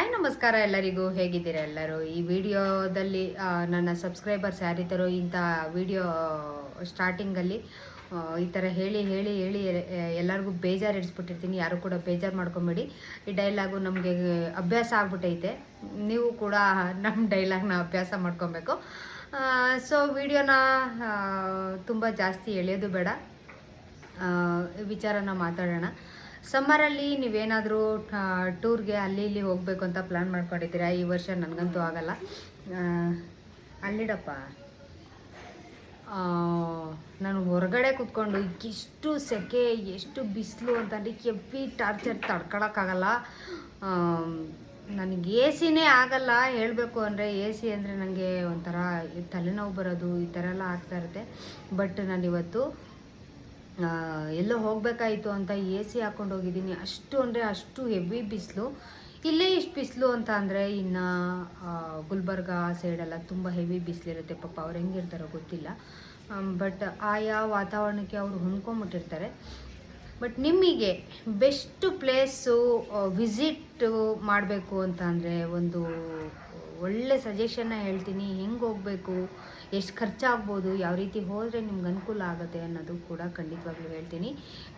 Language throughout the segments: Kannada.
ಹಾಯ್, ನಮಸ್ಕಾರ ಎಲ್ಲರಿಗೂ. ಹೇಗಿದ್ದೀರಾ ಎಲ್ಲರೂ? ಈ ವಿಡಿಯೋದಲ್ಲಿ ನನ್ನ ಸಬ್ಸ್ಕ್ರೈಬರ್ಸ್ ಯಾರಿದ್ದಾರೋ, ಇಂಥ ವಿಡಿಯೋ ಸ್ಟಾರ್ಟಿಂಗಲ್ಲಿ ಈ ಥರ ಹೇಳಿ ಹೇಳಿ ಹೇಳಿ ಎಲ್ಲರಿಗೂ ಬೇಜಾರು ಇಡಿಸ್ಬಿಟ್ಟಿರ್ತೀನಿ ಯಾರು ಕೂಡ ಬೇಜಾರು ಮಾಡ್ಕೊಂಬೇಡಿ. ಈ ಡೈಲಾಗು ನಮಗೆ ಅಭ್ಯಾಸ ಆಗ್ಬಿಟ್ಟೈತೆ. ನೀವು ಕೂಡ ನಮ್ಮ ಡೈಲಾಗ್ನ ಅಭ್ಯಾಸ ಮಾಡ್ಕೊಬೇಕು. ಸೊ, ವಿಡಿಯೋನ ತುಂಬ ಜಾಸ್ತಿ ಎಳೆಯೋದು ಬೇಡ. ವಿಚಾರನ ಮಾತಾಡೋಣ. ಸಮ್ಮರಲ್ಲಿ ನೀವೇನಾದರೂ ಟೂರ್ಗೆ ಅಲ್ಲಿ ಇಲ್ಲಿ ಹೋಗಬೇಕು ಅಂತ ಪ್ಲ್ಯಾನ್ ಮಾಡ್ಕೊಂಡಿದ್ದೀರಾ? ಈ ವರ್ಷ ನನಗಂತೂ ಆಗಲ್ಲ. ಅಲ್ಲಿಡಪ್ಪ. ನಾನು ಹೊರಗಡೆ ಕೂತ್ಕೊಂಡು ಎಷ್ಟು ಸೆಕೆ, ಎಷ್ಟು ಬಿಸಿಲು ಅಂತಂದ್ರೆ ಕೆಬ್ಬಿ ಟಾರ್ಚರ್ ತಡ್ಕೊಳಕ್ಕಾಗಲ್ಲ. ನನಗೆ ಎ ಸಿನೇ ಆಗಲ್ಲ. ಹೇಳಬೇಕು ಅಂದರೆ ಎ ಸಿ ಅಂದರೆ ನನಗೆ ಒಂಥರ ತಲೆನೋವು ಬರೋದು, ಈ ಥರ ಎಲ್ಲ ಆಗ್ತಾ ಇರುತ್ತೆ. ಬಟ್ ನಾನಿವತ್ತು ಎಲ್ಲೋ ಹೋಗಬೇಕಾಯಿತು ಅಂತ ಎ ಸಿ ಹಾಕೊಂಡು ಹೋಗಿದ್ದೀನಿ. ಅಷ್ಟು ಅಂದರೆ ಅಷ್ಟು ಹೆವಿ ಬಿಸಿಲು. ಇಲ್ಲೇ ಇಷ್ಟು ಬಿಸಿಲು ಅಂತ ಅಂದರೆ ಇನ್ನು ಗುಲ್ಬರ್ಗ ಸೈಡೆಲ್ಲ ತುಂಬ ಹೆವಿ ಬಿಸಿಲಿರುತ್ತೆ. ಪಾಪ ಅವ್ರು ಹೆಂಗಿರ್ತಾರೋ ಗೊತ್ತಿಲ್ಲ. ಬಟ್ ಆಯಾ ವಾತಾವರಣಕ್ಕೆ ಅವರು ಹೊಂದ್ಕೊಂಬಿಟ್ಟಿರ್ತಾರೆ. ಬಟ್ ನಿಮಗೆ ಬೆಸ್ಟ್ ಪ್ಲೇಸು ವಿಸಿಟ್ ಮಾಡಬೇಕು ಅಂತ ಅಂದರೆ ಒಂದು ಒಳ್ಳೆ ಸಜೆಷನ್ನ ಹೇಳ್ತೀನಿ. ಹೆಂಗೆ ಹೋಗಬೇಕು? ಎಷ್ಟು ಖರ್ಚಾಗ್ಬೋದು, ಯಾವ ರೀತಿ ಹೋದರೆ ನಿಮ್ಗೆ ಅನುಕೂಲ ಆಗುತ್ತೆ ಅನ್ನೋದು ಕೂಡ ಖಂಡಿತವಾಗ್ಲೂ ಹೇಳ್ತೀನಿ.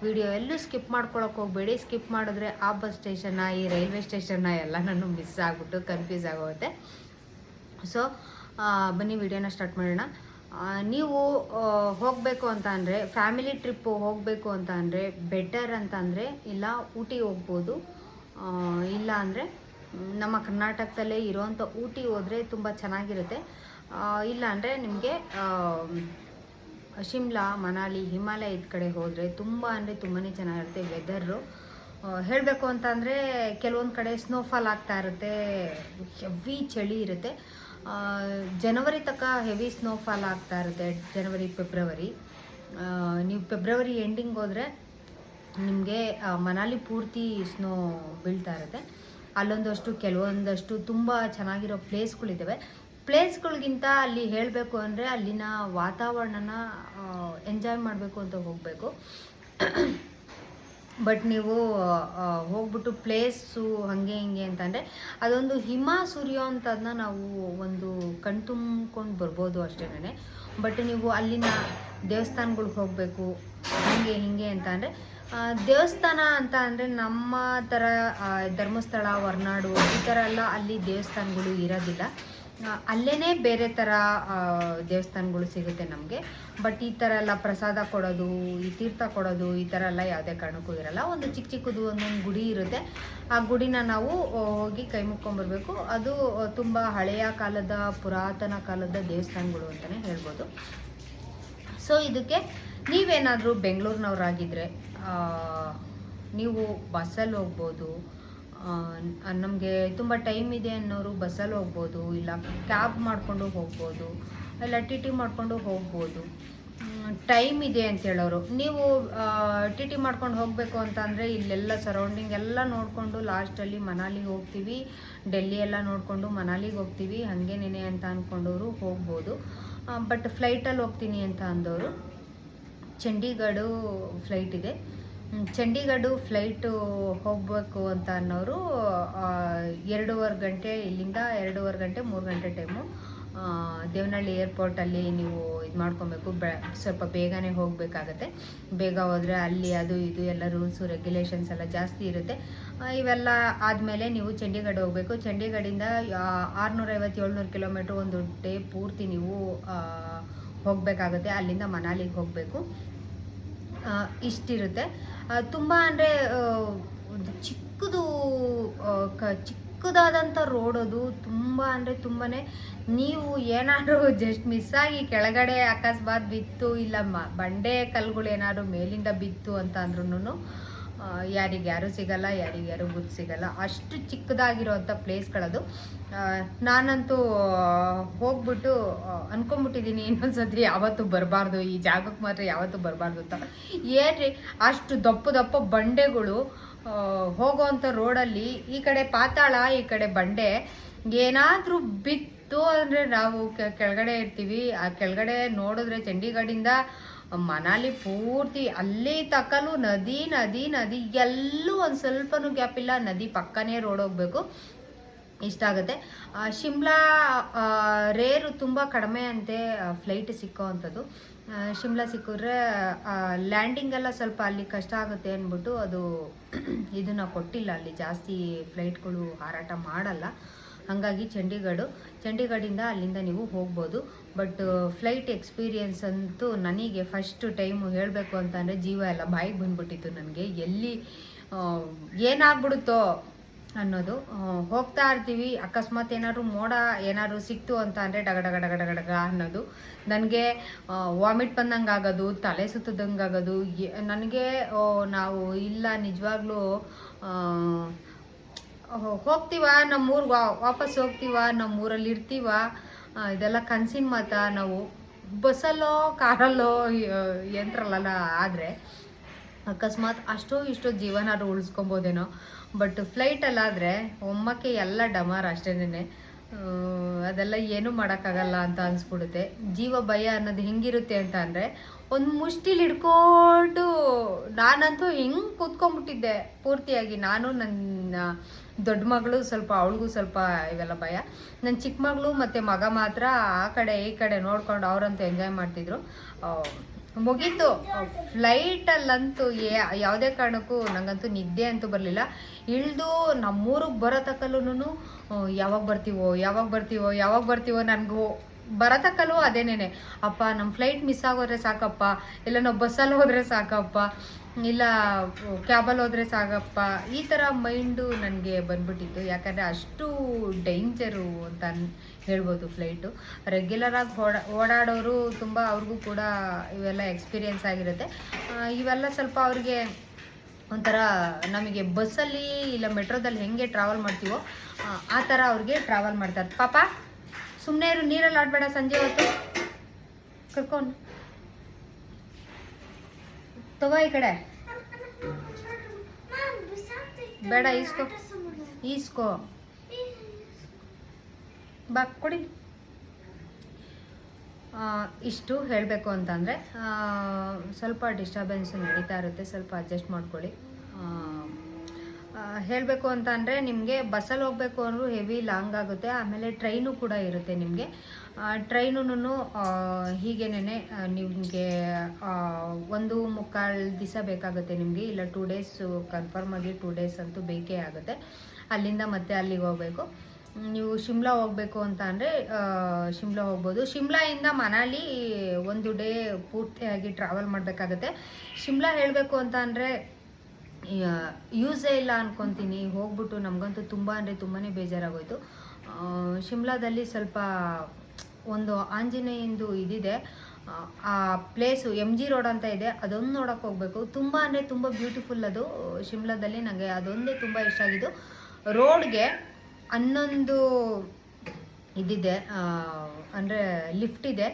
ವಿಡಿಯೋ ಎಲ್ಲೂ ಸ್ಕಿಪ್ ಮಾಡ್ಕೊಳಕ್ಕೆ ಹೋಗಬೇಡಿ. ಸ್ಕಿಪ್ ಮಾಡಿದ್ರೆ ಆ ಬಸ್ ಸ್ಟೇಷನ್ನ ಈ ರೈಲ್ವೆ ಸ್ಟೇಷನ್ನ ಎಲ್ಲ ನಾನು ಮಿಸ್ ಆಗಿಬಿಟ್ಟು ಕನ್ಫ್ಯೂಸ್ ಆಗೋಗುತ್ತೆ. ಸೊ ಬನ್ನಿ ವಿಡಿಯೋನ ಸ್ಟಾರ್ಟ್ ಮಾಡೋಣ. ನೀವು ಹೋಗಬೇಕು ಅಂತ ಅಂದರೆ, ಫ್ಯಾಮಿಲಿ ಟ್ರಿಪ್ಪು ಹೋಗಬೇಕು ಅಂತ ಅಂದರೆ, ಬೆಟರ್ ಅಂತ ಅಂದರೆ, ಇಲ್ಲ ಊಟಿ ಹೋಗ್ಬೋದು. ಇಲ್ಲ ಅಂದರೆ, ನಮ್ಮ ಕರ್ನಾಟಕದಲ್ಲೇ ಇರೋವಂಥ ಊಟಿ ಹೋದರೆ ತುಂಬ ಚೆನ್ನಾಗಿರುತ್ತೆ. ಇಲ್ಲ ಅಂದರೆ ನಿಮಗೆ ಶಿಮ್ಲಾ, ಮನಾಲಿ ಹಿಮಾಲಯದ ಕಡೆ ಹೋದರೆ ತುಂಬ ಅಂದರೆ ತುಂಬಾ ಚೆನ್ನಾಗಿರುತ್ತೆ ವೆದರು ಹೇಳಬೇಕು ಅಂತಂದರೆ ಕೆಲವೊಂದು ಕಡೆ ಸ್ನೋಫಾಲ್ ಆಗ್ತಾ ಇರುತ್ತೆ ಹೆವಿ ಚಳಿ ಇರುತ್ತೆ. ಜನವರಿ ತನಕ ಹೆವಿ ಸ್ನೋಫಾಲ್ ಆಗ್ತಾ ಇರುತ್ತೆ, ಜನವರಿ ಫೆಬ್ರವರಿ ನೀವು ಫೆಬ್ರವರಿ ಎಂಡಿಂಗ್ ಹೋದರೆ ನಿಮಗೆ ಮನಾಲಿ ಪೂರ್ತಿ ಸ್ನೋ ಬೀಳ್ತಾ ಇರುತ್ತೆ. ಅಲ್ಲೊಂದಷ್ಟು, ಕೆಲವೊಂದಷ್ಟು ತುಂಬ ಚೆನ್ನಾಗಿರೋ ಪ್ಲೇಸ್ಗಳಿದ್ದಾವೆ ಪ್ಲೇಸ್ಗಳಿಗಿಂತ ಅಲ್ಲಿ ಹೇಳಬೇಕು ಅಂದರೆ ಅಲ್ಲಿನ ವಾತಾವರಣನ ಎಂಜಾಯ್ ಮಾಡಬೇಕು ಅಂತ ಹೋಗಬೇಕು. ಬಟ್ ನೀವು ಹೋಗ್ಬಿಟ್ಟು ಪ್ಲೇಸು ಹಂಗೆ ಹಿಂಗೆ ಅಂತಂದರೆ ಅದೊಂದು ಹಿಮ ಸುರಿಯೋ ಅಂಥದ್ದನ್ನ ನಾವು ಒಂದು ಕಣ್ತುಂಬ್ಕೊಂಡು ಬರ್ಬೋದು ಅಷ್ಟೇನೆ. ಬಟ್ ನೀವು ಅಲ್ಲಿನ ದೇವಸ್ಥಾನಗಳ್ಗೆ ಹೋಗಬೇಕು, ಹಂಗೆ ಹಿಂಗೆ ಅಂತ ಅಂದರೆ ದೇವಸ್ಥಾನ ಅಂತ ಅಂದರೆ ನಮ್ಮ ಥರ ಧರ್ಮಸ್ಥಳ, ಹೊರನಾಡು ಈ ಥರ ಎಲ್ಲ ಅಲ್ಲಿ ದೇವಸ್ಥಾನಗಳು ಇರೋದಿಲ್ಲ. ಅಲ್ಲೇ ಬೇರೆ ಥರ ದೇವಸ್ಥಾನಗಳು ಸಿಗುತ್ತೆ ನಮಗೆ. ಬಟ್ ಈ ಥರ ಎಲ್ಲ ಪ್ರಸಾದ ಕೊಡೋದು, ಈ ತೀರ್ಥ ಕೊಡೋದು, ಈ ಥರ ಎಲ್ಲ ಯಾವುದೇ ಕಾರಣಕ್ಕೂ ಇರಲ್ಲ. ಒಂದು ಚಿಕ್ಕ ಚಿಕ್ಕದು ಒಂದೊಂದು ಗುಡಿ ಇರುತ್ತೆ. ಆ ಗುಡಿನ ನಾವು ಹೋಗಿ ಕೈ ಮುಕ್ಕೊಂಬರ್ಬೇಕು ಅದು ತುಂಬ ಹಳೆಯ ಕಾಲದ, ಪುರಾತನ ಕಾಲದ ದೇವಸ್ಥಾನಗಳು ಅಂತಲೇ ಹೇಳ್ಬೋದು. ಸೊ ಇದಕ್ಕೆ ನೀವೇನಾದರೂ ಬೆಂಗಳೂರಿನವರಾಗಿದ್ದರೆ ನೀವು ಬಸ್ಸಲ್ಲಿ ಹೋಗ್ಬೋದು ನಮಗೆ ತುಂಬ ಟೈಮ್ ಇದೆ ಅನ್ನೋರು ಬಸ್ಸಲ್ಲಿ ಹೋಗ್ಬೋದು, ಇಲ್ಲ ಕ್ಯಾಬ್ ಮಾಡಿಕೊಂಡು ಹೋಗ್ಬೋದು, ಇಲ್ಲ ಟಿ ಟಿ ಮಾಡಿಕೊಂಡು ಹೋಗ್ಬೋದು. ಟೈಮ್ ಇದೆ ಅಂತ ಹೇಳೋರು. ನೀವು ಟಿ ಟಿ ಮಾಡ್ಕೊಂಡು ಹೋಗಬೇಕು ಅಂತ ಅಂದರೆ ಇಲ್ಲೆಲ್ಲ ಸರೌಂಡಿಂಗ್ ಎಲ್ಲ ನೋಡಿಕೊಂಡು ಲಾಸ್ಟಲ್ಲಿ ಮನಾಲಿಗೆ ಹೋಗ್ತೀವಿ ಡೆಲ್ಲಿ ಎಲ್ಲ ನೋಡಿಕೊಂಡು ಮನಾಲಿಗೆ ಹೋಗ್ತೀವಿ, ಹಾಗೇನೇನೆ ಅಂತ ಅಂದ್ಕೊಂಡವರು ಹೋಗ್ಬೋದು. ಬಟ್ ಫ್ಲೈಟಲ್ಲಿ ಹೋಗ್ತೀನಿ ಅಂತ ಅಂದವರು. ಚಂಡೀಗಢ ಫ್ಲೈಟ್ ಇದೆ. ಚಂಡೀಗಢು ಫ್ಲೈಟು ಹೋಗಬೇಕು ಅಂತ ಅನ್ನೋರು ಎರಡೂವರೆ ಗಂಟೆ ಇಲ್ಲಿಂದ ಎರಡೂವರೆ ಗಂಟೆ, ಮೂರು ಗಂಟೆ ಟೈಮು ದೇವನಹಳ್ಳಿ ಏರ್ಪೋರ್ಟಲ್ಲಿ ನೀವು ಇದು ಮಾಡ್ಕೊಬೇಕು. ಬೆ, ಸ್ವಲ್ಪ ಬೇಗನೆ ಹೋಗಬೇಕಾಗತ್ತೆ. ಬೇಗ ಹೋದರೆ ಅಲ್ಲಿ ಅದು ಇದು ಎಲ್ಲ ರೂಲ್ಸು ರೆಗ್ಯುಲೇಷನ್ಸ್ ಎಲ್ಲ ಜಾಸ್ತಿ ಇರುತ್ತೆ. ಇವೆಲ್ಲ ಆದಮೇಲೆ ನೀವು ಚಂಡೀಗಢ ಹೋಗಬೇಕು. ಚಂಡೀಗಢಿಂದ ಆರುನೂರೈವತ್ತು ಏಳ್ನೂರು ಕಿಲೋಮೀಟ್ರ್ ಒಂದು ಡೇ ಪೂರ್ತಿ ನೀವು ಹೋಗಬೇಕಾಗುತ್ತೆ. ಅಲ್ಲಿಂದ ಮನಾಲಿಗೆ ಹೋಗಬೇಕು. ಇಷ್ಟಿರುತ್ತೆ. ತುಂಬ ಅಂದರೆ ಚಿಕ್ಕದು ಕ ಚಿಕ್ಕದಾದಂಥ ರೋಡ್ ಅದು ತುಂಬ ಅಂದರೆ ತುಂಬಾ ನೀವು ಏನಾದರೂ ಜಸ್ಟ್ ಮಿಸ್ ಆಗಿ ಕೆಳಗಡೆ ಅಕಸ್ಮಾತ್ ಬಿತ್ತು, ಇಲ್ಲ ಮ, ಬಂಡೆ ಕಲ್ಲುಗಳು ಏನಾದರೂ ಮೇಲಿಂದ ಬಿತ್ತು ಅಂತ ಅಂದ್ರೂ ಯಾರಿಗೆ ಯಾರು ಸಿಗಲ್ಲ ಯಾರಿಗೆ ಯಾರು ಗುರ್ತು ಸಿಗಲ್ಲ. ಅಷ್ಟು ಚಿಕ್ಕದಾಗಿರುವಂಥ ಪ್ಲೇಸ್ಗಳದು. ನಾನಂತೂ ಹೋಗ್ಬಿಟ್ಟು ಆ, ಅನ್ಕೊಂಬಿಟ್ಟಿದ್ದೀನಿ ಇನ್ನೊಂದ್ಸತಿ ಯಾವತ್ತೂ ಬರಬಾರ್ದು ಈ ಜಾಗಕ್ಕೆ ಮಾತ್ರ ಯಾವತ್ತೂ ಬರಬಾರ್ದು ಅಂತ. ಏನ್ರಿ ಅಷ್ಟು ದಪ್ಪ ದಪ್ಪ ಬಂಡೆಗಳು ಹೋಗೋವಂಥ ರೋಡಲ್ಲಿ ಈ ಕಡೆ ಪಾತಾಳ ಈ ಕಡೆ ಬಂಡೆ ಏನಾದರೂ ಬಿತ್ತು ಅಂದರೆ ನಾವು ಕೆಳಗಡೆ ಇರ್ತೀವಿ. ಆ ಕೆಳಗಡೆ ನೋಡಿದ್ರೆ ಚಂಡೀಗಢಿಂದ ಮನಾಲಿ ಪೂರ್ತಿ ಅಲ್ಲಿ ತಕಲು ನದಿ ನದಿ ನದಿ ಎಲ್ಲೂ ಒಂದು ಸ್ವಲ್ಪನೂ ಗ್ಯಾಪ್ ಇಲ್ಲ. ನದಿ ಪಕ್ಕನೇ ರೋಡ್ ಹೋಗ್ಬೇಕು. ಇಷ್ಟ ಆಗುತ್ತೆ. ಆ, ಶಿಮ್ಲಾ ರೇರು ತುಂಬ ಕಡಿಮೆ ಅಂತೆ ಫ್ಲೈಟ್ ಸಿಕ್ಕೋ ಅಂಥದ್ದು. ಶಿಮ್ಲಾ ಸಿಕ್ಕಿದ್ರೆ ಲ್ಯಾಂಡಿಂಗ್ ಎಲ್ಲ ಸ್ವಲ್ಪ ಅಲ್ಲಿ ಕಷ್ಟ ಆಗುತ್ತೆ ಅಂದ್ಬಿಟ್ಟು ಅದು ಇದನ್ನು ಕೊಟ್ಟಿಲ್ಲ. ಅಲ್ಲಿ ಜಾಸ್ತಿ ಫ್ಲೈಟ್ಗಳು ಹಾರಾಟ ಮಾಡಲ್ಲ. ಹಾಗಾಗಿ ಚಂಡೀಗಢ, ಚಂಡೀಗಢಿಂದ ಅಲ್ಲಿಂದ ನೀವು ಹೋಗ್ಬೋದು. ಬಟ್ ಫ್ಲೈಟ್ ಎಕ್ಸ್ಪೀರಿಯನ್ಸ್ ಅಂತೂ ನನಗೆ ಫಸ್ಟ್ ಟೈಮು ಹೇಳಬೇಕು ಅಂತಂದರೆ ಜೀವ ಎಲ್ಲ ಬಾಯಿಗೆ ಬಂದ್ಬಿಟ್ಟಿತ್ತು ನನಗೆ. ಎಲ್ಲಿ ಏನಾಗ್ಬಿಡುತ್ತೋ ಅನ್ನೋದು ಹೋಗ್ತಾ ಇರ್ತೀವಿ. ಅಕಸ್ಮಾತ್ ಏನಾದ್ರು ಮೋಡ ಏನಾದ್ರು ಸಿಕ್ತು ಅಂತ ಅಂದರೆ ಡಗ ಡಗ ಡಗ ಡಗ ಡಗ ಅನ್ನೋದು. ನನಗೆ ವಾಮಿಟ್ ಬಂದಂಗೆ ಆಗೋದು, ತಲೆ ಸುತ್ತದಂಗೆ ಆಗೋದು. ಎ- ನನಗೆ ನಾವು ಇಲ್ಲ ನಿಜವಾಗ್ಲೂ ಹೋಗ್ತೀವ? ವಾ, ವಾಪಸ್ ಹೋಗ್ತೀವ? ನಮ್ಮೂರಲ್ಲಿ ಇರ್ತೀವ? ಇದೆಲ್ಲ ಕನಸಿನ ಮಾತ? ನಾವು ಬಸ್ಸಲ್ಲೋ, ಕಾರಲ್ಲೋ ಯಂತ್ರಲ್ಲ ಆದರೆ ಅಕಸ್ಮಾತ್ ಅಷ್ಟೋ ಇಷ್ಟೋ ಜೀವನಾದ್ರು ಉಳಿಸ್ಕೊಬೋದೇನೋ. ಬಟ್ ಫ್ಲೈಟಲ್ಲಾದರೆ ಒಮ್ಮಕ್ಕೆ ಎಲ್ಲ ಡಮಾರ್ ಅಷ್ಟೇನೆ ಅದೆಲ್ಲ ಏನೂ ಮಾಡೋಕ್ಕಾಗಲ್ಲ ಅಂತ ಅನಿಸ್ಬಿಡುತ್ತೆ. ಜೀವ ಭಯ ಅನ್ನೋದು ಹೆಂಗಿರುತ್ತೆ ಅಂತ ಅಂದರೆ ಒಂದು ಮುಷ್ಟಿಲಿ ಹಿಡ್ಕೊಂಡು ನಾನಂತೂ ಹೆಂಗೆ ಕೂತ್ಕೊಂಡ್ಬಿಟ್ಟಿದ್ದೆ. ಪೂರ್ತಿಯಾಗಿ ನಾನು ನನ್ನ ದೊಡ್ಡ ಮಗಳು ಸ್ವಲ್ಪ ಅವಳಿಗೂ ಸ್ವಲ್ಪ ಇವೆಲ್ಲ ಭಯ. ನನ್ನ ಚಿಕ್ಕ ಮಗಳು ಮತ್ತು ಮಗ ಮಾತ್ರ ಆ ಕಡೆ ಈ ಕಡೆ ನೋಡ್ಕೊಂಡು ಅವರಂತೂ ಎಂಜಾಯ್ ಮಾಡ್ತಿದ್ರು. ಮುಗೀತು. ಫ್ಲೈಟಲ್ಲಂತೂ ಯಾವುದೇ ಕಾರಣಕ್ಕೂ ನನಗಂತೂ ನಿದ್ದೆ ಅಂತೂ ಬರಲಿಲ್ಲ. ಇಳಿದು ನಮ್ಮೂರಿಗೆ ಬರೋ ತಕ್ಕಲ್ಲೂ ಯಾವಾಗ ಬರ್ತೀವೋ ಯಾವಾಗ ಬರ್ತೀವೋ ಯಾವಾಗ ಬರ್ತೀವೋ ನನಗೂ. ಬರತಕ್ಕಲ್ಲೂ ಅದೇನೇನೆ? ಅಪ್ಪ ನಮ್ಮ ಫ್ಲೈಟ್ ಮಿಸ್ ಆಗೋದ್ರೆ ಸಾಕಪ್ಪ. ಇಲ್ಲ ನಾವು ಬಸ್ಸಲ್ಲಿ ಹೋದರೆ ಸಾಕಪ್ಪ. ಇಲ್ಲ ಕ್ಯಾಬಲ್ಲಿ ಹೋದರೆ ಸಾಕಪ್ಪ. ಈ ಥರ ಮೈಂಡು ನನಗೆ ಬಂದ್ಬಿಟ್ಟಿತ್ತು. ಯಾಕಂದರೆ ಅಷ್ಟು ಡೇಂಜರು ಅಂತ ಹೇಳ್ಬೋದು ಫ್ಲೈಟು ರೆಗ್ಯುಲರಾಗಿ ಓಡಾ, ಓಡಾಡೋರು ತುಂಬ ಅವ್ರಿಗೂ ಕೂಡ ಇವೆಲ್ಲ ಎಕ್ಸ್ಪೀರಿಯೆನ್ಸ್ ಆಗಿರುತ್ತೆ. ಇವೆಲ್ಲ ಸ್ವಲ್ಪ ಅವ್ರಿಗೆ ಒಂಥರ ನಮಗೆ ಬಸ್ಸಲ್ಲಿ ಇಲ್ಲ ಮೆಟ್ರೋದಲ್ಲಿ ಹೆಂಗೆ ಟ್ರಾವೆಲ್ ಮಾಡ್ತೀವೋ, ಆ ಥರ ಅವ್ರಿಗೆ ಟ್ರಾವೆಲ್ ಮಾಡ್ತಾರೆ ಪಾಪ ಸುಮ್ಮನೆ ಇರು, ನೀರಲ್ಲಿ ಆಡಬೇಡ ಸಂಜೆ ಹೊತ್ತು. ಕರ್ಕೊಂಡು. ತಗೋ ಈ ಕಡೆ. ಬೇಡ, ಈಸ್ಕೊ. ಈಸ್ಕೋ. ಬಾ, ಕೊಡಿ. ಇಷ್ಟು ಹೇಳಬೇಕು ಅಂತಂದರೆ ಸ್ವಲ್ಪ ಡಿಸ್ಟರ್ಬೆನ್ಸ್ ನಡೀತಾ ಇರುತ್ತೆ, ಸ್ವಲ್ಪ ಅಡ್ಜಸ್ಟ್ ಮಾಡ್ಕೊಳ್ಳಿ. ಹೇಳಬೇಕು ಅಂತ ಅಂದರೆ ನಿಮಗೆ ಬಸ್ಸಲ್ಲಿ ಹೋಗಬೇಕು ಅಂದರೂ ಹೆವಿ ಲಾಂಗ್ ಆಗುತ್ತೆ. ಆಮೇಲೆ ಟ್ರೈನು ಕೂಡ ಇರುತ್ತೆ ನಿಮಗೆ. ಟ್ರೈನು ಹೀಗೇನೆ ನಿಮಗೆ ಒಂದು ಮುಕ್ಕಾಲು ದಿವಸ ಬೇಕಾಗುತ್ತೆ ನಿಮಗೆ. ಇಲ್ಲ ಟೂ ಡೇಸ್ ಕನ್ಫರ್ಮ್ ಆಗಿ ಟೂ ಡೇಸ್ ಅಂತೂ ಬೇಕೇ ಆಗುತ್ತೆ. ಅಲ್ಲಿಂದ ಮತ್ತೆ ಅಲ್ಲಿಗೆ ಹೋಗಬೇಕು. ನೀವು ಶಿಮ್ಲಾ ಹೋಗಬೇಕು ಅಂತ ಅಂದರೆ ಶಿಮ್ಲಾ ಹೋಗ್ಬೋದು. ಶಿಮ್ಲಾಯಿಂದ ಮನಾಲಿ ಒಂದು ಡೇ ಪೂರ್ತಿಯಾಗಿ ಟ್ರಾವೆಲ್ ಮಾಡಬೇಕಾಗತ್ತೆ. ಶಿಮ್ಲಾ ಹೇಳಬೇಕು ಅಂತ ಅಂದರೆ ಯೂಸೇ ಇಲ್ಲ ಅನ್ಕೊತೀನಿ. ಹೋಗ್ಬಿಟ್ಟು ನಮಗಂತೂ ತುಂಬ ಅಂದರೆ ತುಂಬಾ ಬೇಜಾರಾಗೋಯ್ತು. ಶಿಮ್ಲಾದಲ್ಲಿ ಸ್ವಲ್ಪ ಒಂದು ಆಂಜನೇಯಂದು ಇದಿದೆ. ಆ ಪ್ಲೇಸು ಎಂ ಜಿ ರೋಡ್ ಅಂತ ಇದೆ. ಅದೊಂದು ನೋಡೋಕೆ ಹೋಗಬೇಕು. ತುಂಬ ಅಂದರೆ ತುಂಬ ಬ್ಯೂಟಿಫುಲ್ ಅದು. ಶಿಮ್ಲಾದಲ್ಲಿ ನನಗೆ ಅದೊಂದೇ ತುಂಬ ಇಷ್ಟ ಆಗಿದ್ದು. ರೋಡ್ಗೆ ಹನ್ನೊಂದು ಇದಿದೆ. ಅಂದರೆ ಲಿಫ್ಟ್ ಇದೆ.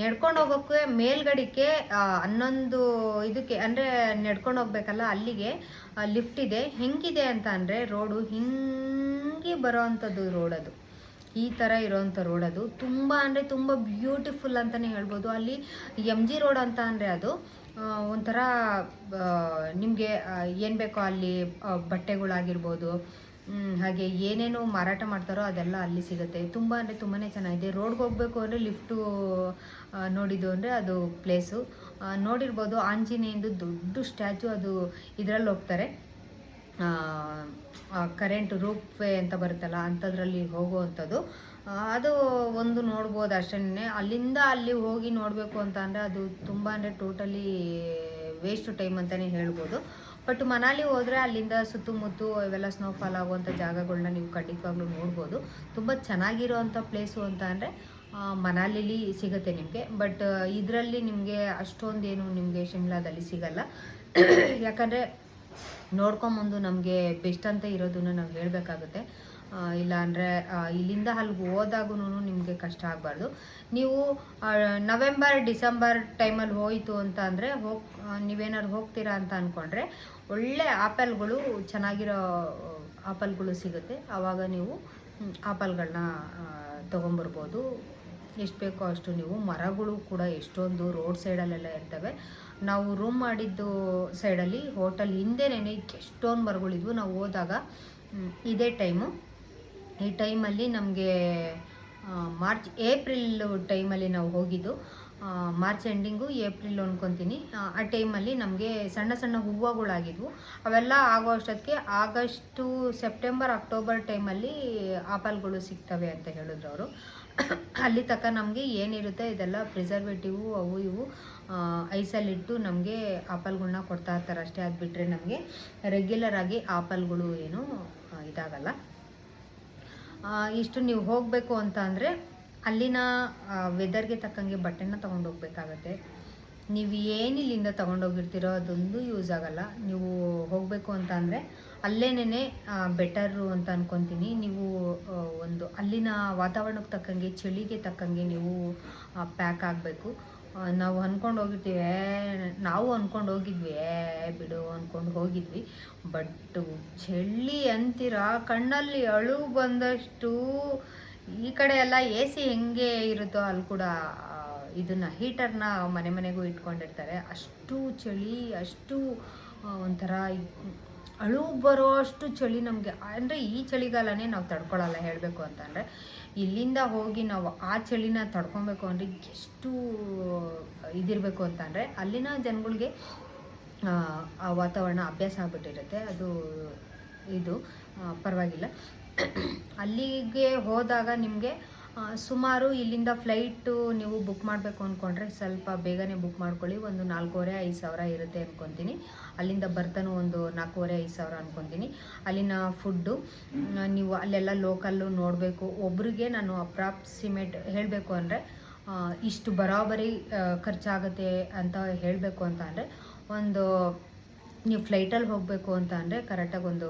ನಡ್ಕೊಂಡು ಹೋಗೋಕ್ಕೆ ಮೇಲ್ಗಡಿಕೆ ಹನ್ನೊಂದು ಇದಕ್ಕೆ, ಅಂದರೆ ನಡ್ಕೊಂಡು ಹೋಗ್ಬೇಕಲ್ಲ ಅಲ್ಲಿಗೆ ಲಿಫ್ಟ್ ಇದೆ. ಹೆಂಗಿದೆ ಅಂತ ಅಂದರೆ ರೋಡು ಹಿಂಗೆ ಬರೋ ಅಂಥದ್ದು ರೋಡ್ ಅದು. ಈ ಥರ ಇರೋವಂಥ ರೋಡ್ ಅದು. ತುಂಬ ಅಂದರೆ ತುಂಬ ಬ್ಯೂಟಿಫುಲ್ ಅಂತಲೇ ಹೇಳ್ಬೋದು. ಅಲ್ಲಿ ಎಂ ಜಿ ರೋಡ್ ಅಂತ ಅಂದರೆ ಅದು ಒಂಥರ ನಿಮಗೆ ಏನು ಬೇಕೋ ಅಲ್ಲಿ ಬಟ್ಟೆಗಳಾಗಿರ್ಬೋದು ಹಾಗೆ ಏನೇನು ಮಾರಾಟ ಮಾಡ್ತಾರೋ ಅದೆಲ್ಲ ಅಲ್ಲಿ ಸಿಗುತ್ತೆ. ತುಂಬ ಅಂದರೆ ತುಂಬಾ ಚೆನ್ನಾಗಿದೆ. ರೋಡ್ಗೆ ಹೋಗಬೇಕು ಅಂದರೆ ಲಿಫ್ಟು ನೋಡಿದ್ದು ಅಂದರೆ ಅದು ಪ್ಲೇಸು ನೋಡಿರ್ಬೋದು ಆಂಜನೇಯಂದು ದೊಡ್ಡ ಸ್ಟ್ಯಾಚು ಅದು ಇದರಲ್ಲಿ ಹೋಗ್ತಾರೆ. ಕರೆಂಟ್ ರೂಪ್ ವೇ ಅಂತ ಬರುತ್ತಲ್ಲ ಅಂಥದ್ರಲ್ಲಿ ಹೋಗುವಂಥದ್ದು. ಅದು ಒಂದು ನೋಡ್ಬೋದು ಅಷ್ಟೇ ಅಲ್ಲಿಂದ ಅಲ್ಲಿ ಹೋಗಿ ನೋಡಬೇಕು ಅಂತ ಅಂದರೆ ಅದು ತುಂಬ ಅಂದರೆ ಟೋಟಲಿ ವೇಸ್ಟ್ ಟೈಮ್ ಅಂತಲೇ ಹೇಳ್ಬೋದು. ಬಟ್ ಮನಾಲಿ ಹೋದರೆ ಅಲ್ಲಿಂದ ಸುತ್ತಮುತ್ತ ಇವೆಲ್ಲ ಸ್ನೋಫಾಲ್ ಆಗುವಂಥ ಜಾಗಗಳನ್ನ ನೀವು ಖಂಡಿತವಾಗ್ಲೂ ನೋಡ್ಬೋದು. ತುಂಬ ಚೆನ್ನಾಗಿರೋವಂಥ ಪ್ಲೇಸು ಅಂತ ಅಂದರೆ ಮನಾಲಿಲಿ ಸಿಗುತ್ತೆ ನಿಮಗೆ. ಬಟ್ ಇದರಲ್ಲಿ ನಿಮಗೆ ಅಷ್ಟೊಂದೇನು ನಿಮಗೆ ಶಿಮ್ಲಾದಲ್ಲಿ ಸಿಗಲ್ಲ. ಯಾಕಂದರೆ ನೋಡ್ಕೊಂಬಂದು ನಮಗೆ ಬೆಸ್ಟ್ ಅಂತ ಇರೋದನ್ನ ನಾವು ಹೇಳಬೇಕಾಗುತ್ತೆ. ಇಲ್ಲ ಅಂದರೆ ಇಲ್ಲಿಂದ ಅಲ್ಲಿಗೆ ಹೋದಾಗೂ ನಿಮಗೆ ಕಷ್ಟ ಆಗಬಾರ್ದು. ನೀವು ನವೆಂಬರ್, ಡಿಸೆಂಬರ್ ಟೈಮಲ್ಲಿ ಹೋಯಿತು ಅಂತ ಅಂದರೆ ಹೋಗಿ ನೀವೇನಾದ್ರು ಹೋಗ್ತೀರಾ ಅಂತ ಅಂದ್ಕೊಂಡ್ರೆ ಒಳ್ಳೆ ಆಪಲ್ಗಳು ಚೆನ್ನಾಗಿರೋ, ಆಪಲ್ಗಳು ಸಿಗುತ್ತೆ. ಆವಾಗ ನೀವು ಆಪಲ್ಗಳನ್ನ ತೊಗೊಂಬರ್ಬೋದು. ಎಷ್ಟು ಬೇಕೋ ಅಷ್ಟು ನೀವು ಮರಗಳು ಕೂಡ ಎಷ್ಟೊಂದು ರೋಡ್ ಸೈಡಲ್ಲೆಲ್ಲ ಇರ್ತವೆ. ನಾವು ರೂಮ್ ಮಾಡಿದ್ದು ಸೈಡಲ್ಲಿ ಹೋಟೆಲ್ ಹಿಂದೆನೇ ಎಷ್ಟೊಂದು ಮರಗಳಿದ್ವು. ನಾವು ಹೋದಾಗ ಇದೇ ಟೈಮು. ಈ ಟೈಮಲ್ಲಿ ನಮಗೆ ಮಾರ್ಚ್ ಏಪ್ರಿಲ್ ಟೈಮಲ್ಲಿ ನಾವು ಹೋಗಿದ್ದು. ಮಾರ್ಚ್ ಎಂಡಿಂಗು ಏಪ್ರಿಲ್ ಅಂದ್ಕೊತೀನಿ ಆ, ಟೈಮಲ್ಲಿ ನಮಗೆ ಸಣ್ಣ ಸಣ್ಣ ಹೂವುಗಳಾಗಿದ್ವು. ಅವೆಲ್ಲ ಆಗೋ ಅಷ್ಟೊತ್ತಿಗೆ ಆಗಸ್ಟು ಸೆಪ್ಟೆಂಬರ್ ಅಕ್ಟೋಬರ್ ಟೈಮಲ್ಲಿ ಆಪಲ್ಗಳು ಸಿಗ್ತವೆ ಅಂತ ಹೇಳಿದ್ರು ಅವರು. ಅಲ್ಲಿ ತನಕ ನಮಗೆ ಏನಿರುತ್ತೆ ಇದೆಲ್ಲ ಪ್ರಿಸರ್ವೇಟಿವು ಅವು ಇವು ಐಸಲ್ಲಿಟ್ಟು ನಮಗೆ ಆಪಲ್ಗಳನ್ನ ಕೊಡ್ತಾ ಇರ್ತಾರೆ. ಅಷ್ಟೇ ಅದು ಬಿಟ್ಟರೆ ನಮಗೆ ರೆಗ್ಯುಲರ್ ಆಗಿ ಆಪಲ್ಗಳು ಏನು ಇದಾಗಲ್ಲ. ಇಷ್ಟು ನೀವು ಹೋಗಬೇಕು ಅಂತ ಅಂದರೆ ಅಲ್ಲಿನ ವೆದರ್ಗೆ ತಕ್ಕಂಗೆ ಬಟ್ಟೆನ ತೊಗೊಂಡು ಹೋಗ್ಬೇಕಾಗತ್ತೆ ನೀವು ಏನು ಇಲ್ಲಿಂದ ತೊಗೊಂಡೋಗಿರ್ತೀರೋ ಅದೊಂದು ಯೂಸ್ ಆಗಲ್ಲ. ನೀವು ಹೋಗಬೇಕು ಅಂತ ಅಂದರೆ ಅಲ್ಲೇನೇ ಬೆಟರು ಅಂತ ಅನ್ಕೊತೀನಿ. ನೀವು ಒಂದು ಅಲ್ಲಿನ ವಾತಾವರಣಕ್ಕೆ ತಕ್ಕಂಗೆ, ಚಳಿಗೆ ತಕ್ಕಂಗೆ ನೀವು ಪ್ಯಾಕ್ ಆಗಬೇಕು. ನಾವು ಅನ್ಕೊಂಡು ಹೋಗಿರ್ತೀವಿ ನಾವು ಅಂದ್ಕೊಂಡು ಹೋಗಿದ್ವಿ. ಬಿಡು ಅಂದ್ಕೊಂಡು ಹೋಗಿದ್ವಿ. ಬಟ್ ಚಳಿ ಅಂತೀರ? ಕಣ್ಣಲ್ಲಿ ಅಳು ಬಂದಷ್ಟು ಈ ಕಡೆ ಎಲ್ಲ ಎ ಸಿ ಹೆಂಗೆ ಇರುತ್ತೋ ಅಲ್ಲಿ ಕೂಡ ಇದನ್ನು, ಹೀಟರ್ನ ಮನೆ ಮನೆಗೂ ಇಟ್ಕೊಂಡಿರ್ತಾರೆ. ಅಷ್ಟು ಚಳಿ, ಅಷ್ಟು ಒಂಥರ ಅಳು ಬರೋ ಅಷ್ಟು ಚಳಿ ನಮಗೆ. ಅಂದರೆ ಈ ಚಳಿಗಾಲನೇ ನಾವು ತಡ್ಕೊಳ್ಳಲ್ಲ ಹೇಳಬೇಕು ಅಂತಂದರೆ ಇಲ್ಲಿಂದ ಹೋಗಿ ನಾವು ಆ ಚಳಿನ ತಡ್ಕೊಬೇಕು ಅಂದರೆ ಎಷ್ಟು ಇದಿರಬೇಕು ಅಂತಂದರೆ ಅಲ್ಲಿನ ಜನಗಳಿಗೆ ಆ, ವಾತಾವರಣ ಅಭ್ಯಾಸ ಆಗ್ಬಿಟ್ಟಿರುತ್ತೆ. ಅದು ಇದು ಪರವಾಗಿಲ್ಲ. ಅಲ್ಲಿಗೆ ಹೋದಾಗ ನಿಮಗೆ ಸುಮಾರು ಇಲ್ಲಿಂದ ಫ್ಲೈಟು ನೀವು ಬುಕ್ ಮಾಡಬೇಕು ಅಂದ್ಕೊಂಡ್ರೆ ಸ್ವಲ್ಪ ಬೇಗನೆ ಬುಕ್ ಮಾಡ್ಕೊಳ್ಳಿ. ಒಂದು ನಾಲ್ಕೂವರೆ, ಐದು ಸಾವಿರ ಇರುತ್ತೆ ಅಂದ್ಕೊತೀನಿ ಅಲ್ಲಿಂದ ಬರ್ತಾನೂ ಒಂದು ನಾಲ್ಕೂವರೆ, ಐದು ಸಾವಿರ ಅಂದ್ಕೊತೀನಿ ಅಲ್ಲಿನ ಫುಡ್ಡು ನೀವು ಅಲ್ಲೆಲ್ಲ ಲೋಕಲ್ಲು ನೋಡಬೇಕು. ಒಬ್ರಿಗೆ ನಾನು ಅಪ್ರಾಕ್ಸಿಮೇಟ್ ಹೇಳಬೇಕು ಅಂದರೆ ಇಷ್ಟು ಬರಾಬರಿ ಖರ್ಚಾಗುತ್ತೆ ಅಂತ ಹೇಳಬೇಕು ಅಂತ ಅಂದರೆ, ಒಂದು ನೀವು ಫ್ಲೈಟಲ್ಲಿ ಹೋಗಬೇಕು ಅಂತ ಅಂದರೆ ಕರೆಕ್ಟಾಗಿ ಒಂದು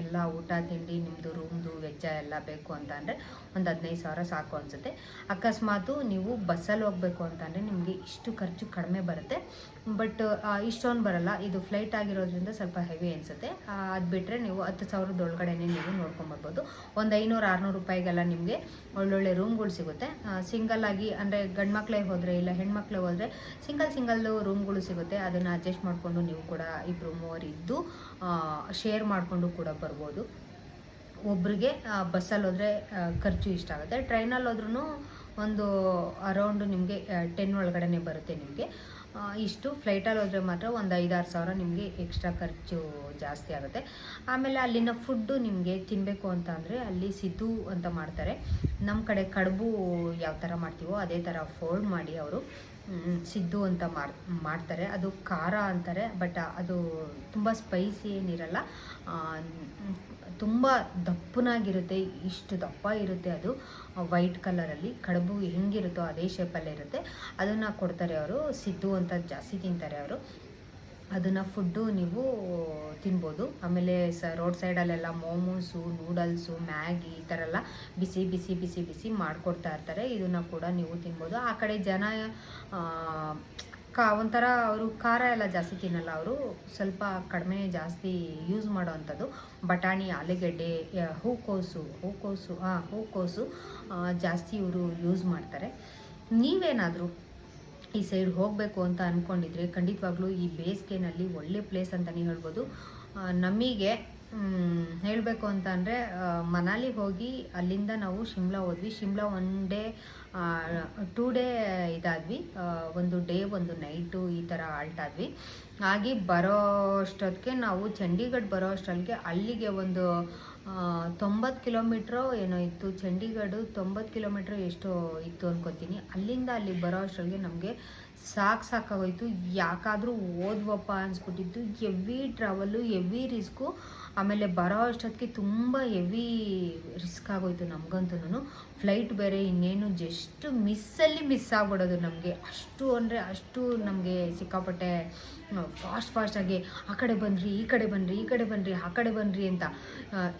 ಎಲ್ಲ ಊಟ, ತಿಂಡಿ ನಿಮ್ಮದು ರೂಮ್ದು ವೆಚ್ಚ ಎಲ್ಲ ಬೇಕು ಅಂತ ಅಂದರೆ ಒಂದು ಹದಿನೈದು ಸಾವಿರ ಸಾಕು ಅನಿಸುತ್ತೆ. ಅಕಸ್ಮಾತು ನೀವು ಬಸ್ಸಲ್ಲಿ ಹೋಗಬೇಕು ಅಂತ ಅಂದರೆ ನಿಮಗೆ ಇಷ್ಟು ಖರ್ಚು ಕಡಿಮೆ ಬರುತ್ತೆ. ಬಟ್ ಇಷ್ಟೊಂದು ಬರಲ್ಲ. ಇದು ಫ್ಲೈಟ್ ಆಗಿರೋದ್ರಿಂದ ಸ್ವಲ್ಪ ಹೆವಿ ಅನಿಸುತ್ತೆ. ಅದು ಬಿಟ್ಟರೆ ನೀವು ಹತ್ತು ಸಾವಿರದ ಒಳಗಡೆನೇ ನೀವು ನೋಡ್ಕೊಂಬರ್ಬೋದು. ಒಂದು ಐನೂರು, ಆರುನೂರು ರೂಪಾಯಿಗೆಲ್ಲ ನಿಮಗೆ ಒಳ್ಳೊಳ್ಳೆ ರೂಮ್ಗಳು ಸಿಗುತ್ತೆ. ಸಿಂಗಲ್ ಆಗಿ ಅಂದರೆ ಗಂಡು ಮಕ್ಕಳೇ ಹೋದರೆ ಇಲ್ಲ ಹೆಣ್ಮಕ್ಳೇ ಹೋದರೆ ಸಿಂಗಲ್ ಸಿಂಗಲ್ ರೂಮ್ಗಳು ಸಿಗುತ್ತೆ. ಅದನ್ನು ಅಡ್ಜಸ್ಟ್ ಮಾಡಿಕೊಂಡು ನೀವು ಕೂಡ ಇಬ್ಬರು ಮೂವರು ಇದ್ದು ಶೇರ್ ಮಾಡಿಕೊಂಡು ಕೂಡ ಬರ್ಬೋದು. ಒಬ್ರಿಗೆ ಬಸ್ಸಲ್ಲಿ ಹೋದರೆ ಖರ್ಚು ಇಷ್ಟ ಆಗುತ್ತೆ. ಟ್ರೈನಲ್ಲಿ ಹೋದ್ರೂ ಒಂದು ಅರೌಂಡ್ ನಿಮಗೆ ಟೆನ್ ಒಳಗಡೆ ಬರುತ್ತೆ ನಿಮಗೆ. ಇಷ್ಟು. ಫ್ಲೈಟಲ್ಲಿ ಹೋದರೆ ಮಾತ್ರ ಒಂದು ಐದಾರು ಸಾವಿರ ನಿಮಗೆ ಎಕ್ಸ್ಟ್ರಾ ಖರ್ಚು ಜಾಸ್ತಿ ಆಗುತ್ತೆ. ಆಮೇಲೆ ಅಲ್ಲಿನ ಫುಡ್ಡು ನಿಮಗೆ ತಿನ್ನಬೇಕು ಅಂತ ಅಂದರೆ ಅಲ್ಲಿ ಸಿದ್ದು ಅಂತ ಮಾಡ್ತಾರೆ. ನಮ್ಮ ಕಡೆ ಕಡುಬು ಯಾವ ಥರ ಮಾಡ್ತೀವೋ ಅದೇ ಥರ ಫೋಲ್ಡ್ ಮಾಡಿ ಅವರು. ಸಿದ್ದು ಅಂತ ಮಾಡಿ, ಮಾಡ್ತಾರೆ. ಅದು ಖಾರ ಅಂತಾರೆ, ಬಟ್ ಅದು ತುಂಬ ಸ್ಪೈಸಿ ಏನಿರಲ್ಲ. ತುಂಬ ದಪ್ಪನಾಗಿರುತ್ತೆ, ಇಷ್ಟು ದಪ್ಪ ಇರುತ್ತೆ ಅದು. ವೈಟ್ ಕಲರಲ್ಲಿ ಕಡುಬು ಹೆಂಗಿರುತ್ತೋ ಅದೇ ಶೇಪಲ್ಲಿ ಇರುತ್ತೆ ಅದನ್ನು ಕೊಡ್ತಾರೆ ಅವರು, ಸಿದ್ದು ಅಂತ ಜಾಸ್ತಿ ತಿಂತಾರೆ ಅವರು. ಅದನ್ನು ಫುಡ್ಡು ನೀವು ತಿನ್ಬೋದು. ಆಮೇಲೆ ಸ ರೋಡ್ ಸೈಡಲ್ಲೆಲ್ಲ ಮೋಮೋಸು ನೂಡಲ್ಸು ಮ್ಯಾಗಿ ಈ ಥರ ಎಲ್ಲ ಬಿಸಿ ಬಿಸಿ ಬಿಸಿ ಬಿಸಿ ಮಾಡಿಕೊಡ್ತಾ ಇರ್ತಾರೆ. ಇದನ್ನು ಕೂಡ ನೀವು ತಿನ್ಬೋದು. ಆ ಕಡೆ ಜನ ಕಾ, ಒಂಥರ ಅವರು ಖಾರ ಎಲ್ಲ ಜಾಸ್ತಿ ತಿನ್ನಲ್ಲ. ಅವರು ಸ್ವಲ್ಪ ಕಡಿಮೆ ಜಾಸ್ತಿ ಯೂಸ್ ಮಾಡೋವಂಥದ್ದು. ಬಟಾಣಿ, ಆಲೂಗಡ್ಡೆ ಹೂಕೋಸು ಹೂಕೋಸು ಹಾಂ ಹೂಕೋಸು ಜಾಸ್ತಿ ಇವರು ಯೂಸ್ ಮಾಡ್ತಾರೆ. ನೀವೇನಾದರೂ ಈ ಸೈಡ್ ಹೋಗಬೇಕು ಅಂತ ಅಂದ್ಕೊಂಡಿದ್ರೆ ಖಂಡಿತವಾಗ್ಲೂ ಈ ಬೇಸಿಗೆನಲ್ಲಿ ಒಳ್ಳೆ ಪ್ಲೇಸ್ ಅಂತಲೇ ಹೇಳ್ಬೋದು. ನಮಗೆ ಹೇಳಬೇಕು ಅಂತ ಅಂದರೆ ಮನಾಲಿ ಹೋಗಿ ಅಲ್ಲಿಂದ ನಾವು ಶಿಮ್ಲಾ ಹೋದ್ವಿ. Shimla one day two day ಇದಾದ್ವಿ. ಒಂದು ಡೇ ಒಂದು ನೈಟು ಈ ಥರ ಆಲ್ಟ್ ಆದ್ವಿ ಆಗಿ ಬರೋ ಅಷ್ಟೊತ್ತಿಗೆ ನಾವು ಚಂಡೀಗಢ ಬರೋ ಅಷ್ಟೊತ್ತಿಗೆ ಅಲ್ಲಿಗೆ ಒಂದು ತೊಂಬತ್ತು ಕಿಲೋಮೀಟ್ರ್ ಏನೋ ಇತ್ತು, ಚಂಡೀಗಢ ತೊಂಬತ್ತು ಕಿಲೋಮೀಟ್ರ್ ಎಷ್ಟೋ ಇತ್ತು ಅನ್ಕೋತೀನಿ. ಅಲ್ಲಿಂದ ಅಲ್ಲಿಗೆ ಬರೋ ಅಷ್ಟರಲ್ಲಿ ನಮಗೆ ಸಾಕು ಸಾಕಾಗೋಯ್ತು. ಯಾಕಾದರೂ ಓದ್ವಪ್ಪ ಅನ್ಸ್ಬಿಟ್ಟಿತ್ತು. ಎವಿ ಟ್ರಾವೆಲ್ಲು ಎವಿ ರಿಸ್ಕು ಆಮೇಲೆ ಬರೋ ಅಷ್ಟೊತ್ತಿಗೆ ತುಂಬ ಹೆವಿ ರಿಸ್ಕ್ ಆಗೋಯ್ತು ನಮಗಂತೂ ಫ್ಲೈಟ್ ಬೇರೆ ಇನ್ನೇನು ಜಸ್ಟ್ ಮಿಸ್ಸಲ್ಲಿ ಮಿಸ್ ಆಗ್ಬಿಡೋದು ನಮಗೆ. ಅಷ್ಟು ಅಂದರೆ ಅಷ್ಟು ನಮಗೆ ಸಿಕ್ಕಾಪಟ್ಟೆ ಫಾಸ್ಟ್ ಫಾಸ್ಟಾಗಿ ಆ ಕಡೆ ಬನ್ನಿರಿ ಈ ಕಡೆ ಬನ್ನಿರಿ ಈ ಕಡೆ ಬನ್ನಿರಿ ಆ ಕಡೆ ಬನ್ನಿರಿ ಅಂತ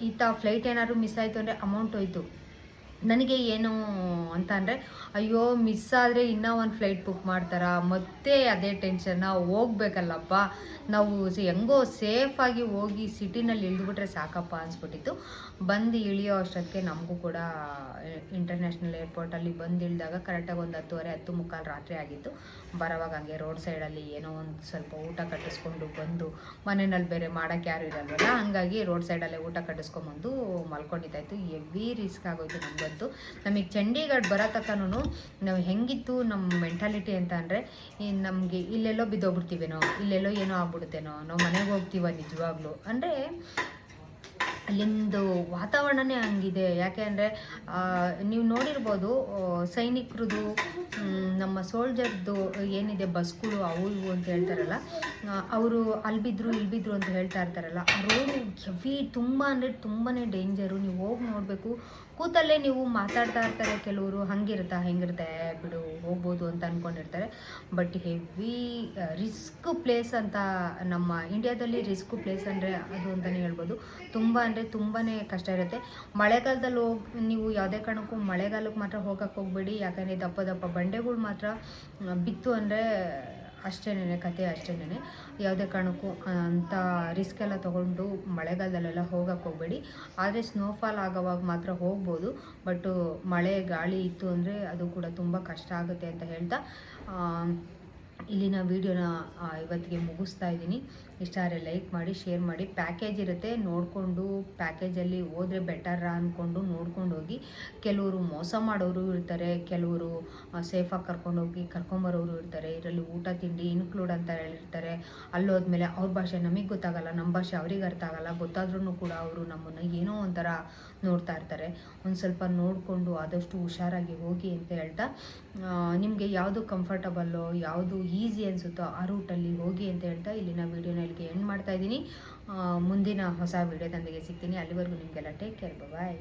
ಈತ ಫ್ಲೈಟ್ ಏನಾದ್ರು ಮಿಸ್ ಆಯಿತು ಅಂದರೆ ಅಮೌಂಟ್ ಹೋಯ್ತು. ನನಗೆ ಏನು ಅಂತ ಅಂದರೆ, ಅಯ್ಯೋ ಮಿಸ್ ಆದರೆ ಇನ್ನೂ ಒಂದು ಫ್ಲೈಟ್ ಬುಕ್ ಮಾಡ್ತಾರಾ? ಮತ್ತೆ ಅದೇ ಟೆನ್ಷನ್ ನಾವು ಹೋಗ್ಬೇಕಲ್ಲಪ್ಪ. ನಾವು ಹೆಂಗೋ ಸೇಫಾಗಿ ಹೋಗಿ ಸಿಟಿನಲ್ಲಿ ಇಳಿದುಬಿಟ್ರೆ ಸಾಕಪ್ಪ ಅನ್ಸ್ಬಿಟ್ಟಿತ್ತು. ಬಂದು ಇಳಿಯೋ ಅಷ್ಟೊತ್ತಿಗೆ ನಮಗೂ ಕೂಡ ಇಂಟರ್ನ್ಯಾಷನಲ್ ಏರ್ಪೋರ್ಟಲ್ಲಿ ಬಂದು ಇಳಿದಾಗ ಕರೆಕ್ಟಾಗಿ ಒಂದು ಹತ್ತುವರೆ, ಹತ್ತು ಮುಕ್ಕಾಲು ರಾತ್ರಿ ಆಗಿತ್ತು. ಬರೋವಾಗ ಹಂಗೆ ರೋಡ್ ಸೈಡಲ್ಲಿ ಏನೋ ಒಂದು ಸ್ವಲ್ಪ ಊಟ ಕಟ್ಟಿಸ್ಕೊಂಡು ಬಂದು ಮನೆಯಲ್ಲಿ ಬೇರೆ ಮಾಡೋಕ್ಕೆ ಯಾರು ಇರಲ್ವಲ್ಲ? ಹಂಗಾಗಿ ರೋಡ್ ಸೈಡಲ್ಲೇ ಊಟ ಕಟ್ಟಿಸ್ಕೊಂಬಂದು ಮಲ್ಕೊಂಡಿದ್ದಾಯಿತು. ಎವಿ ರಿಸ್ಕ್ ಆಗೋಯ್ತು ನಮಗಂತೂ. ನಮಗೆ ಚಂಡೀಗಢ ಬರೋ ತಕ್ಕನೂ ನಾವು ಹೆಂಗಿತ್ತು ನಮ್ಮ ಮೆಂಟಾಲಿಟಿ ಅಂತ ಅಂದರೆ ನಮಗೆ ಇಲ್ಲೆಲ್ಲೋ ಬಿದ್ದೋಗ್ಬಿಡ್ತೀವೇನೋ, ಇಲ್ಲೆಲ್ಲೋ ಏನೋ ಆಗ್ಬಿಡುತ್ತೇನೋ, ನಾವು ಮನೆಗೆ ಹೋಗ್ತೀವ ನಿಜವಾಗ್ಲೂ. ಅಂದರೆ ಅಲ್ಲಿಂದು ವಾತಾವರಣನೇ ಹಂಗಿದೆ. ಯಾಕೆ ಅಂದರೆ ನೀವು ನೋಡಿರ್ಬೋದು ಸೈನಿಕರದು ನಮ್ಮ ಸೋಲ್ಜರ್ದು ಏನಿದೆ ಬಸ್ಗಳು, ಅವು ಇವು ಅಂತ ಹೇಳ್ತಾರಲ್ಲ ಅವರು ಅಲ್ಲಿ ಬಿದ್ದರು ಇಲ್ಲಿ ಅಂತ ಹೇಳ್ತಾ ಇರ್ತಾರಲ್ಲ, ಆ ರೋಡು ಹೆವಿ ತುಂಬ ಅಂದರೆ ತುಂಬಾ ಡೇಂಜರು ನೀವು ಹೋಗಿ ನೋಡಬೇಕು ಕೂತಲ್ಲೇ ನೀವು ಮಾತಾಡ್ತಾ ಇರ್ತಾರೆ, ಕೆಲವರು ಹಂಗಿರುತ್ತಾ ಹೆಂಗಿರುತ್ತೆ ಬಿಡು, ಹೋಗ್ಬೋದು ಅಂತ ಅಂದ್ಕೊಂಡಿರ್ತಾರೆ ಬಟ್ ಹೆವಿ ರಿಸ್ಕ್ ಪ್ಲೇಸ್ ಅಂತ ನಮ್ಮ ಇಂಡಿಯಾದಲ್ಲಿ ರಿಸ್ಕ್ ಪ್ಲೇಸ್ ಅಂದರೆ ಅದು ಅಂತಲೇ ಹೇಳ್ಬೋದು. ತುಂಬ ಅಂದರೆ ತುಂಬಾ ಕಷ್ಟ ಇರುತ್ತೆ. ಮಳೆಗಾಲದಲ್ಲಿ ಹೋಗಿ, ನೀವು ಯಾವುದೇ ಕಾರಣಕ್ಕೂ ಮಳೆಗಾಲಕ್ಕೆ ಮಾತ್ರ ಹೋಗಕ್ಕೆ ಹೋಗಬೇಡಿ. ಯಾಕಂದರೆ ದಪ್ಪ ದಪ್ಪ ಬಂಡೆಗಳು ಮಾತ್ರ, ಬಿತ್ತು ಅಂದರೆ ಅಷ್ಟೇನೆ ಕತೆ ಅಷ್ಟೇನೇ ಯಾವುದೇ ಕಾರಣಕ್ಕೂ ಅಂಥ ರಿಸ್ಕ್ ಎಲ್ಲ ತೊಗೊಂಡು ಮಳೆಗಾಲದಲ್ಲೆಲ್ಲ ಹೋಗಕ್ಕೆ ಹೋಗಬೇಡಿ. ಆದರೆ ಸ್ನೋಫಾಲ್ ಆಗೋವಾಗ ಮಾತ್ರ ಹೋಗ್ಬೋದು. ಬಟ್ ಮಳೆ, ಗಾಳಿ ಇತ್ತು ಅಂದರೆ ಅದು ಕೂಡ ತುಂಬ ಕಷ್ಟ ಆಗುತ್ತೆ ಅಂತ ಹೇಳ್ತಾ ಇಲ್ಲಿನ ವೀಡಿಯೋನ ಇವತ್ತಿಗೆ ಮುಗಿಸ್ತಾ ಇದ್ದೀನಿ. ಇಷ್ಟ ಆದರೆ ಲೈಕ್ ಮಾಡಿ ಶೇರ್ ಮಾಡಿ. ಪ್ಯಾಕೇಜ್ ಇರುತ್ತೆ. ನೋಡಿಕೊಂಡು ಪ್ಯಾಕೇಜಲ್ಲಿ ಹೋದರೆ ಬೆಟರ್ ಅಂದ್ಕೊಂಡು ನೋಡ್ಕೊಂಡು ಹೋಗಿ. ಕೆಲವರು ಮೋಸ ಮಾಡೋರು ಇರ್ತಾರೆ. ಕೆಲವರು ಸೇಫಾಗಿ ಕರ್ಕೊಂಡೋಗಿ ಕರ್ಕೊಂಬರೋರು ಇರ್ತಾರೆ. ಇದರಲ್ಲಿ ಊಟ, ತಿಂಡಿ ಇನ್ಕ್ಲೂಡ್ ಅಂತ ಹೇಳಿರ್ತಾರೆ ಅಲ್ಲೋದ್ಮೇಲೆ ಅವ್ರ ಭಾಷೆ ನಮಗೆ ಗೊತ್ತಾಗಲ್ಲ. ನಮ್ಮ ಭಾಷೆ ಅವ್ರಿಗೆ ಅರ್ಥ ಆಗಲ್ಲ. ಗೊತ್ತಾದ್ರೂ ಕೂಡ ಅವರು ನಮ್ಮನ್ನು ಏನೋ ಒಂಥರ ನೋಡ್ತಾ ಇರ್ತಾರೆ. ಒಂದು ಸ್ವಲ್ಪ ನೋಡಿಕೊಂಡು ಆದಷ್ಟು ಹುಷಾರಾಗಿ ಹೋಗಿ ಅಂತ ಹೇಳ್ತಾ ನಿಮಗೆ ಯಾವುದು ಕಂಫರ್ಟಬಲ್ಲು ಯಾವುದು ಈಸಿ ಅನಿಸುತ್ತೋ ಆ ರೂಟಲ್ಲಿ ಹೋಗಿ ಅಂತ ಹೇಳ್ತಾ ಇಲ್ಲಿನ ವೀಡಿಯೋನ ಇಲ್ಲಿಗೆ ಎಂಡ್ ಮಾಡ್ತಾ ಇದ್ದೀನಿ. ಮುಂದಿನ ಹೊಸ ವಿಡಿಯೋದೊಂದಿಗೆ ಸಿಗ್ತೀನಿ. ಅಲ್ಲಿವರೆಗೂ ನಿಮಗೆಲ್ಲ ಟೇಕ್ ಕೇರ್ ಬಾಯ್